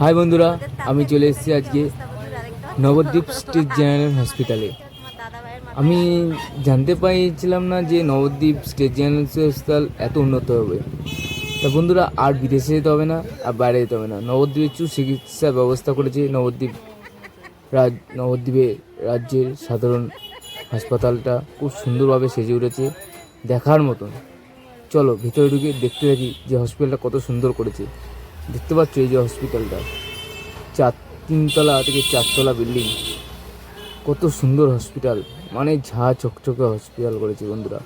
High বন্ধুরা, আমি চলে এসেছি আজকে নবদ্বীপ স্টেট জেনারেল হসপিটালে। আমি জানতে পাইছিলাম না যে নবদ্বীপ স্টেট জেনারেল হাসপাতাল এত উন্নত হবে। তা বন্ধুরা, আর বিদেশে যেতে হবে না, আর বাইরে যেতে হবে না। নবদ্বীপে চু চিকিৎসার ব্যবস্থা করেছে নবদ্বীপ রাজ, নবদ্বীপে রাজ্যের সাধারণ হাসপাতালটা খুব সুন্দরভাবে সেজে উঠেছে, দেখার মতন। চলো, ভিতরে ঢুকে দেখতে থাকি যে হসপিটালটা কত সুন্দর করেছে। দেখতে পাচ্ছ এই যে হসপিটালটা। চার, তিনতলা থেকে চারতলা বিল্ডিং। কত সুন্দর হসপিটাল। মানে ঝা চকচকে হসপিটাল করেছে বন্ধুরা।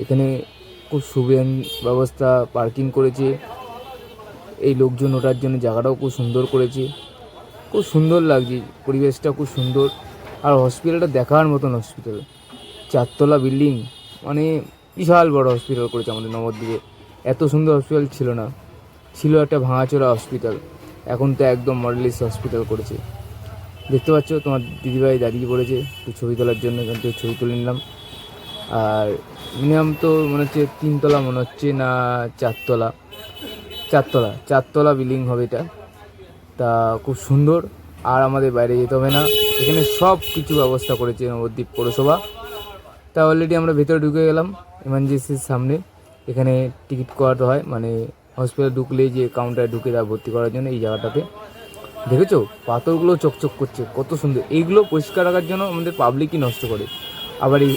এখানে খুব সুবিধা ব্যবস্থা, পার্কিং করেছে। এই লোকজন ওঠার জন্য জায়গাটাও খুব সুন্দর করেছে। খুব সুন্দর লাগছে, পরিবেশটা খুব সুন্দর। আর হসপিটালটা দেখার মতন হসপিটাল। চারতলা বিল্ডিং মানে বিশাল বড় হসপিটাল করেছে আমাদের নবদ্বীপে। এত সুন্দর হসপিটাল ছিল না। ছিল একটা ভাঙাচোরা হসপিটাল এখন তো একদম মডেলিস্ট হসপিটাল করেছে। দেখতে পাচ্ছ, তোমার দিদিভাই দাঁড়িয়ে পড়েছে একটু ছবি তোলার জন্য এখান থেকে ছবি তুলে নিলাম। আর মিনিমাম তো মনে হচ্ছে তিনতলা, মনে হচ্ছে না চারতলা। চারতলা চারতলা বিল্ডিং হবে এটা। তা খুব সুন্দর, আর আমাদের বাইরে যেতে হবে না। এখানে সব কিছু ব্যবস্থা করেছে নবদ্বীপ পৌরসভা। তা অলরেডি আমরা ভেতরে ঢুকে গেলাম এমার্জেন্সির সামনে। এখানে টিকিট করাতে হয় মানে হসপিটাল ঢুকলেই যে কাউন্টারে ঢুকে দেয় ভর্তি করার জন্য এই জায়গাটাতে। দেখেছ? পাথরগুলো চকচক করছে, কত সুন্দর। এইগুলো পরিষ্কার রাখার জন্য আমাদের পাবলিকই নষ্ট করে। আবার এই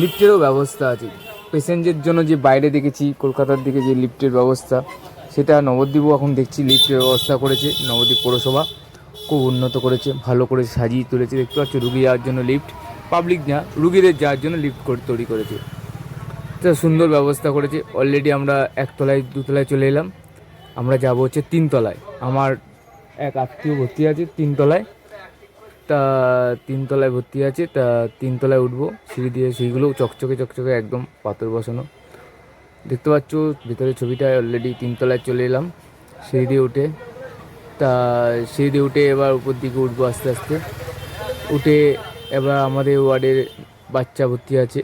লিফ্টেরও ব্যবস্থা আছে। পেসেঞ্জের জন্য যে বাইরে দেখেছি, কলকাতার দিকে যে লিফটের ব্যবস্থা, সেটা নবদ্বীপও এখন দেখছি লিফটের ব্যবস্থা করেছে। নবদ্বীপ পৌরসভা খুব উন্নত করেছে, ভালো করে সাজিয়ে তুলেছে। দেখতে পাচ্ছ, রুগী যাওয়ার জন্য লিফ্ট পাবলিক না রুগীদের যাওয়ার জন্য লিফ্ট তৈরি করেছে। তো সুন্দর ব্যবস্থা করেছে। অলরেডি আমরা একতলায়, দুতলায় চলে এলাম। আমরা যাব হচ্ছে তিনতলায়। আমার এক আত্মীয় ভর্তি আছে তিনতলায়। তা তিনতলায় ভর্তি আছে, তা তিনতলায় উঠবো। সিঁড়ি দিয়ে সিঁড়িগুলো চকচকে চকচকে একদম পাথর বসানো। দেখতে পাচ্ছ ভিতরে ছবিটা অলরেডি তিনতলায় চলে এলাম। সিঁড়ি দিয়ে উঠে, তা সিঁড়ি দিয়ে উঠে এবার উপর দিকে উঠবো আস্তে আস্তে। উঠে এবার আমাদের ওয়ার্ডের বাচ্চা ভর্তি আছে।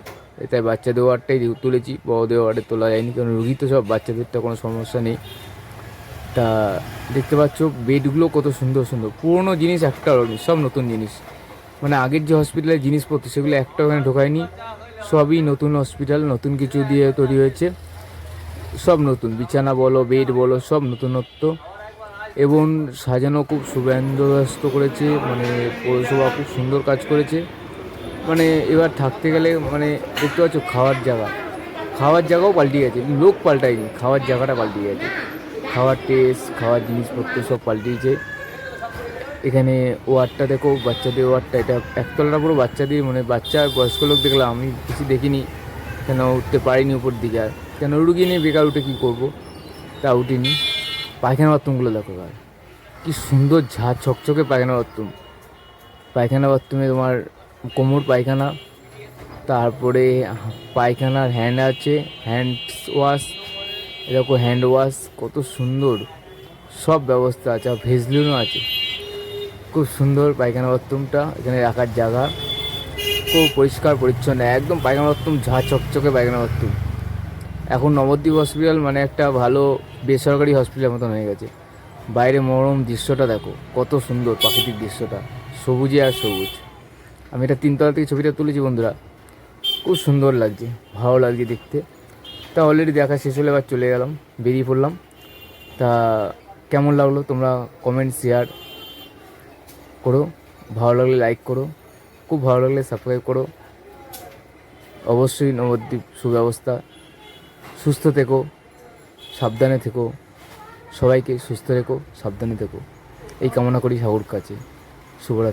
তাই বাচ্চাদের ওয়ার্ডটাই তুলেছি, বড়দের ওয়ার্ডে তোলা যায়নি, কারণ রুগী তো সব বাচ্চাদের তো কোনো সমস্যা নেই। তা দেখতে পাচ্ছ, বেডগুলো কত সুন্দর সুন্দর, পুরনো জিনিস একটা সব নতুন জিনিস। মানে আগের যে হসপিটালের জিনিসপত্র, সেগুলো একটা ওখানে ঢোকায়নি, সবই নতুন হসপিটাল নতুন কিছু দিয়ে তৈরি হয়েছে। সব নতুন, বিছানা বলো বেড বলো, সব নতুনত্ব। এবং সাজানো খুব সুবন্দোবস্ত করেছে মানে পৌরসভা খুব সুন্দর কাজ করেছে। মানে এবার থাকতে গেলে মানে দেখতে পাচ্ছ খাওয়ার জায়গা। খাওয়ার জায়গাও পাল্টে গেছে, লোক পাল্টায়নি, খাওয়ার জায়গাটা পাল্টে গেছে। খাওয়ার টেস্ট খাওয়ার জিনিসপত্র সব পাল্টিয়েছে এখানে ওয়ার্ডটা দেখো, বাচ্চাদের ওয়ার্ডটা, এটা একতলাটা পুরো বাচ্চাদের মানে বাচ্চা, বয়স্ক লোক দেখলাম, আমি কিছু দেখিনি। কেন উঠতে পারিনি উপর দিকে আর। কেন রুগী নিয়ে বেকার উঠে কী করব? তা উঠিনি। পায়খানা বাথরুমগুলো দেখো আর কী সুন্দর ঝা, ছকছকে পায়খানা বাথরুম। পায়খানা বাথরুমে তোমার কোমর পায়খানা, তারপরে পায়খানার হ্যান্ড আছে হ্যান্ড ওয়াশ এরকম হ্যান্ড ওয়াশ কত সুন্দর। সব ব্যবস্থা আছে, আর ভেজলিনও আছে। খুব সুন্দর পায়খানা বাথরুমটা এখানে রাখার জায়গা। খুব পরিষ্কার, পরিচ্ছন্ন, একদম পায়খানা বাথরুম ঝা চকচকে পায়খানা বাথরুম এখন নবদ্বীপ হসপিটাল মানে একটা ভালো বেসরকারি হসপিটালের মতন হয়ে গেছে। বাইরে মনোরম দৃশ্যটা দেখো, কত সুন্দর প্রাকৃতিক দৃশ্যটা, সবুজে আর সবুজ। আমি এটা তিনতলা থেকে ছবিটা তুলেছি, বন্ধুরা। খুব সুন্দর লাগছে, ভালো লাগছে দেখতে। তা অলরেডি দেখা শেষ হলে এবার চলে গেলাম, বেরিয়ে পড়লাম। তা কেমন লাগল তোমরা কমেন্ট শেয়ার করো। ভালো লাগলে লাইক করো, খুব ভালো লাগলে সাবস্ক্রাইব করো। অবশ্যই নবদ্বীপ সুব্যবস্থা, সুস্থ থেকো, সাবধানে থেকো, সবাইকে সুস্থ রেখো, সাবধানে থেকো। এই কামনা করি সাগর কাছে। শুভরাত্রি।